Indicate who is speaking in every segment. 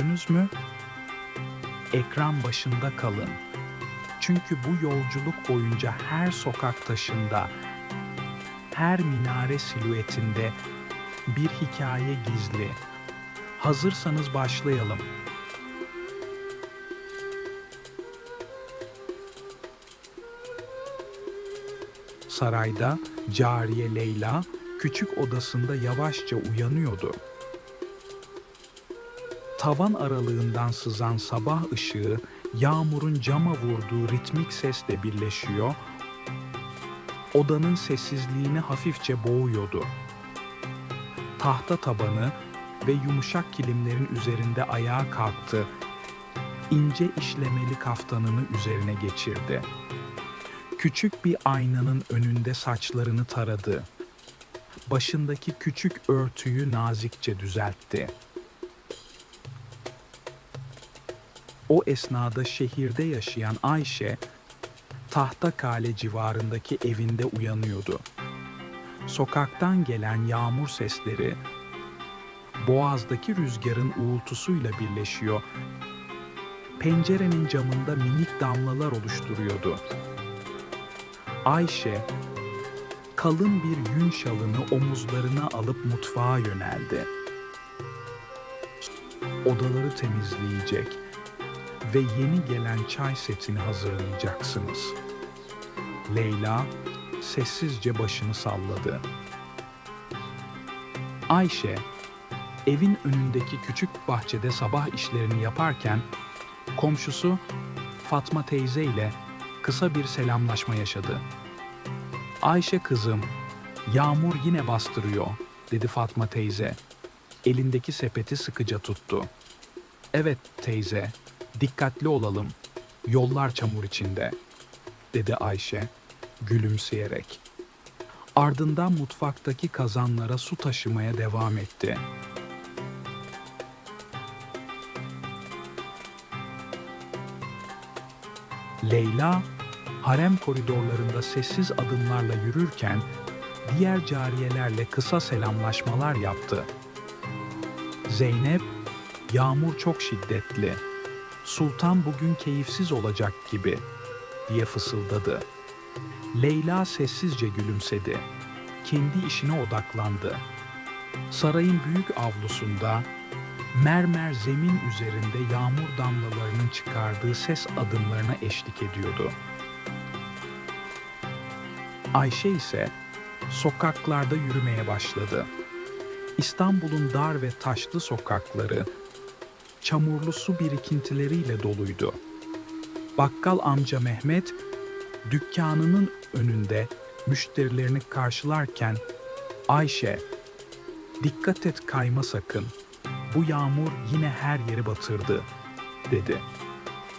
Speaker 1: Gördünüz mü? Ekran başında kalın. Çünkü bu yolculuk boyunca her sokak taşında, her minare silüetinde bir hikaye gizli. Hazırsanız başlayalım. Sarayda cariye Leyla küçük odasında yavaşça uyanıyordu. Tavan aralığından sızan sabah ışığı yağmurun cama vurduğu ritmik sesle birleşiyor. Odanın sessizliğini hafifçe boğuyordu. Tahta tabanı ve yumuşak kilimlerin üzerinde ayağa kalktı. İnce işlemeli kaftanını üzerine geçirdi. Küçük bir aynanın önünde saçlarını taradı. Başındaki küçük örtüyü nazikçe düzeltti. O esnada şehirde yaşayan Ayşe, Tahta Kale civarındaki evinde uyanıyordu. Sokaktan gelen yağmur sesleri, boğazdaki rüzgarın uğultusuyla birleşiyor. Pencerenin camında minik damlalar oluşturuyordu. Ayşe, kalın bir yün şalını omuzlarına alıp mutfağa yöneldi. Odaları temizleyecek ve yeni gelen çay setini hazırlayacaksınız. Leyla sessizce başını salladı. Ayşe, evin önündeki küçük bahçede sabah işlerini yaparken komşusu Fatma teyze ile kısa bir selamlaşma yaşadı. Ayşe kızım, yağmur yine bastırıyor, dedi Fatma teyze. Elindeki sepeti sıkıca tuttu. Evet teyze, dikkatli olalım. Yollar çamur içinde, dedi Ayşe gülümseyerek. Ardından mutfaktaki kazanlara su taşımaya devam etti. Leyla, harem koridorlarında sessiz adımlarla yürürken diğer cariyelerle kısa selamlaşmalar yaptı. Zeynep, yağmur çok şiddetli. Sultan bugün keyifsiz olacak gibi diye fısıldadı. Leyla sessizce gülümsedi. Kendi işine odaklandı. Sarayın büyük avlusunda mermer zemin üzerinde yağmur damlalarının çıkardığı ses adımlarına eşlik ediyordu. Ayşe ise sokaklarda yürümeye başladı. İstanbul'un dar ve taşlı sokakları çamurlu su birikintileriyle doluydu. Bakkal amca Mehmet dükkanının önünde müşterilerini karşılarken Ayşe dikkat et kayma sakın bu yağmur yine her yeri batırdı dedi.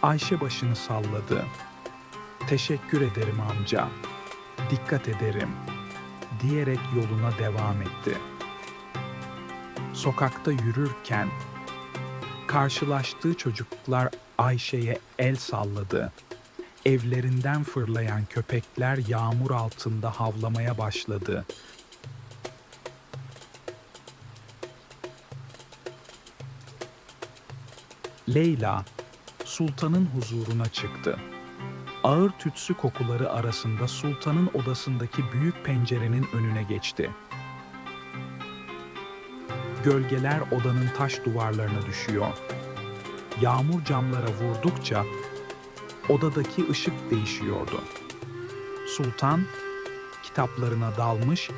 Speaker 1: Ayşe başını salladı. Teşekkür ederim amca. Dikkat ederim diyerek yoluna devam etti. Sokakta yürürken karşılaştığı çocuklar Ayşe'ye el salladı. Evlerinden fırlayan köpekler yağmur altında havlamaya başladı. Leyla, sultanın huzuruna çıktı. Ağır tütsü kokuları arasında sultanın odasındaki büyük pencerenin önüne geçti. Gölgeler odanın taş duvarlarına düşüyor. Yağmur camlara vurdukça odadaki ışık değişiyordu. Sultan kitaplarına dalmış,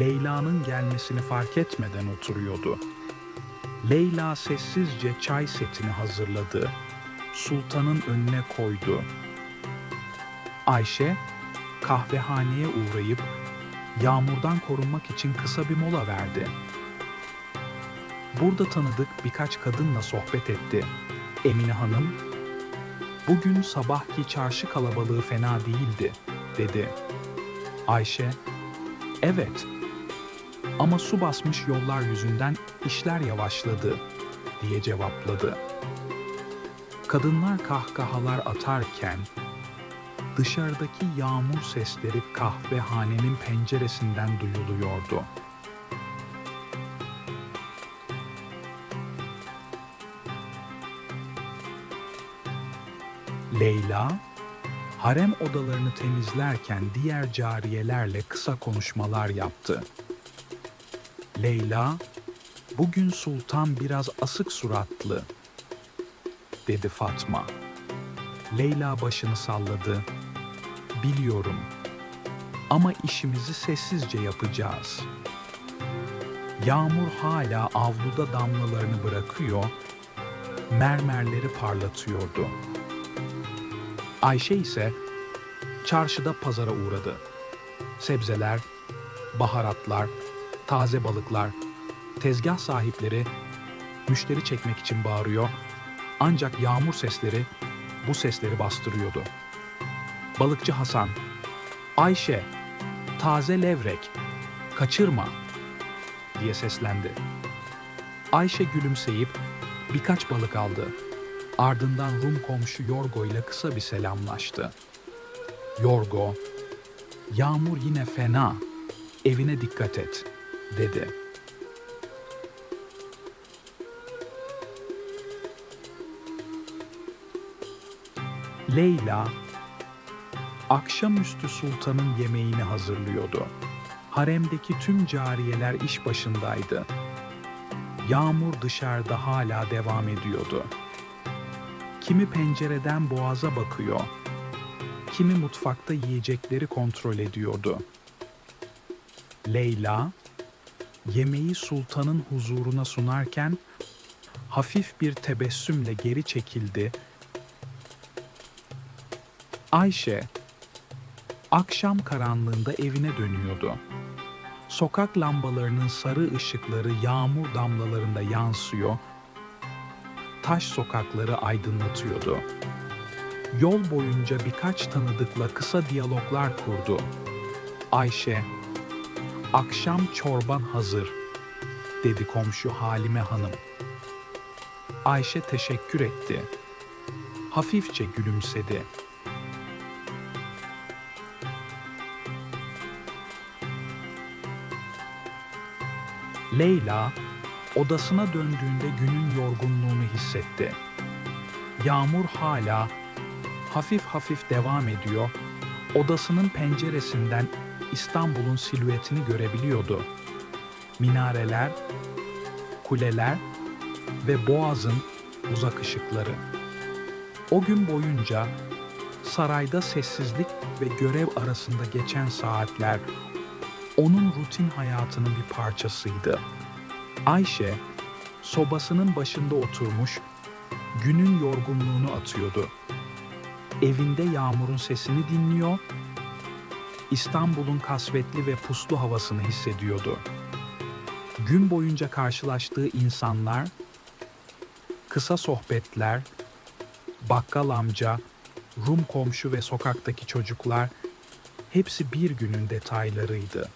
Speaker 1: Leyla'nın gelmesini fark etmeden oturuyordu. Leyla sessizce çay setini hazırladı. Sultanın önüne koydu. Ayşe kahvehaneye uğrayıp yağmurdan korunmak için kısa bir mola verdi. Burada tanıdık birkaç kadınla sohbet etti. Emine Hanım, bugün sabahki çarşı kalabalığı fena değildi, dedi. Ayşe, evet ama su basmış yollar yüzünden işler yavaşladı, diye cevapladı. Kadınlar kahkahalar atarken dışarıdaki yağmur sesleri kahvehanenin penceresinden duyuluyordu. Leyla, harem odalarını temizlerken diğer cariyelerle kısa konuşmalar yaptı. Leyla, bugün sultan biraz asık suratlı, dedi Fatma. Leyla başını salladı. Biliyorum ama işimizi sessizce yapacağız. Yağmur hala avluda damlalarını bırakıyor, mermerleri parlatıyordu. Ayşe ise çarşıda pazara uğradı. Sebzeler, baharatlar, taze balıklar, tezgah sahipleri müşteri çekmek için bağırıyor. Ancak yağmur sesleri bu sesleri bastırıyordu. Balıkçı Hasan, Ayşe, taze levrek, kaçırma diye seslendi. Ayşe gülümseyip birkaç balık aldı. Ardından Rum komşu Yorgo ile kısa bir selamlaştı. Yorgo, yağmur yine fena, evine dikkat et, dedi. Leyla, akşamüstü sultanın yemeğini hazırlıyordu. Haremdeki tüm cariyeler iş başındaydı. Yağmur dışarıda hala devam ediyordu. Kimi pencereden boğaza bakıyor, kimi mutfakta yiyecekleri kontrol ediyordu. Leyla, yemeği sultanın huzuruna sunarken hafif bir tebessümle geri çekildi. Ayşe, akşam karanlığında evine dönüyordu. Sokak lambalarının sarı ışıkları yağmur damlalarında yansıyor, taş sokakları aydınlatıyordu. Yol boyunca birkaç tanıdıkla kısa diyaloglar kurdu. Ayşe, akşam çorban hazır, dedi komşu Halime Hanım. Ayşe teşekkür etti. Hafifçe gülümsedi. Leyla odasına döndüğünde günün yorgunluğunu hissetti. Yağmur hala hafif hafif devam ediyor. Odasının penceresinden İstanbul'un silüetini görebiliyordu. Minareler, kuleler ve boğazın uzak ışıkları. O gün boyunca sarayda sessizlik ve görev arasında geçen saatler onun rutin hayatının bir parçasıydı. Ayşe sobasının başında oturmuş günün yorgunluğunu atıyordu. Evinde yağmurun sesini dinliyor, İstanbul'un kasvetli ve puslu havasını hissediyordu. Gün boyunca karşılaştığı insanlar, kısa sohbetler, bakkal amca, Rum komşu ve sokaktaki çocuklar hepsi bir günün detaylarıydı.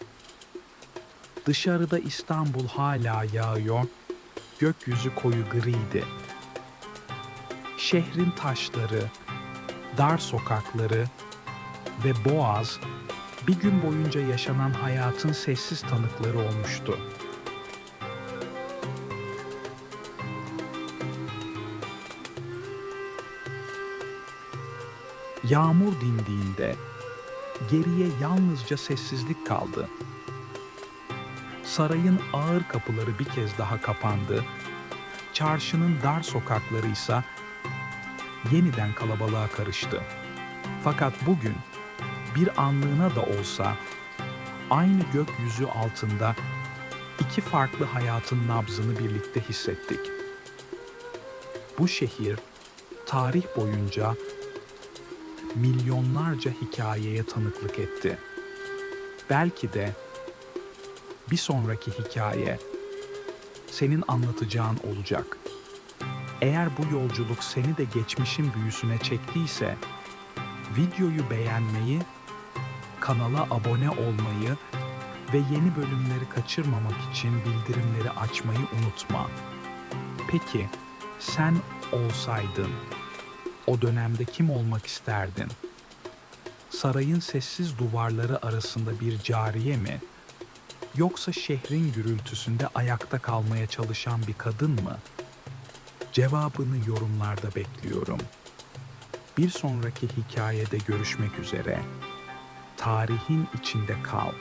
Speaker 1: Dışarıda İstanbul hala yağıyor, gökyüzü koyu griydi. Şehrin taşları, dar sokakları ve Boğaz bir gün boyunca yaşanan hayatın sessiz tanıkları olmuştu. Yağmur dindiğinde geriye yalnızca sessizlik kaldı. Sarayın ağır kapıları bir kez daha kapandı. Çarşının dar sokakları ise yeniden kalabalığa karıştı. Fakat bugün bir anlığına da olsa aynı gökyüzü altında iki farklı hayatın nabzını birlikte hissettik. Bu şehir tarih boyunca milyonlarca hikayeye tanıklık etti. Belki de bir sonraki hikaye senin anlatacağın olacak. Eğer bu yolculuk seni de geçmişin büyüsüne çektiyse videoyu beğenmeyi, kanala abone olmayı ve yeni bölümleri kaçırmamak için bildirimleri açmayı unutma. Peki sen olsaydın o dönemde kim olmak isterdin? Sarayın sessiz duvarları arasında bir cariye mi? Yoksa şehrin gürültüsünde ayakta kalmaya çalışan bir kadın mı? Cevabını yorumlarda bekliyorum. Bir sonraki hikayede görüşmek üzere. Tarihin içinde kal.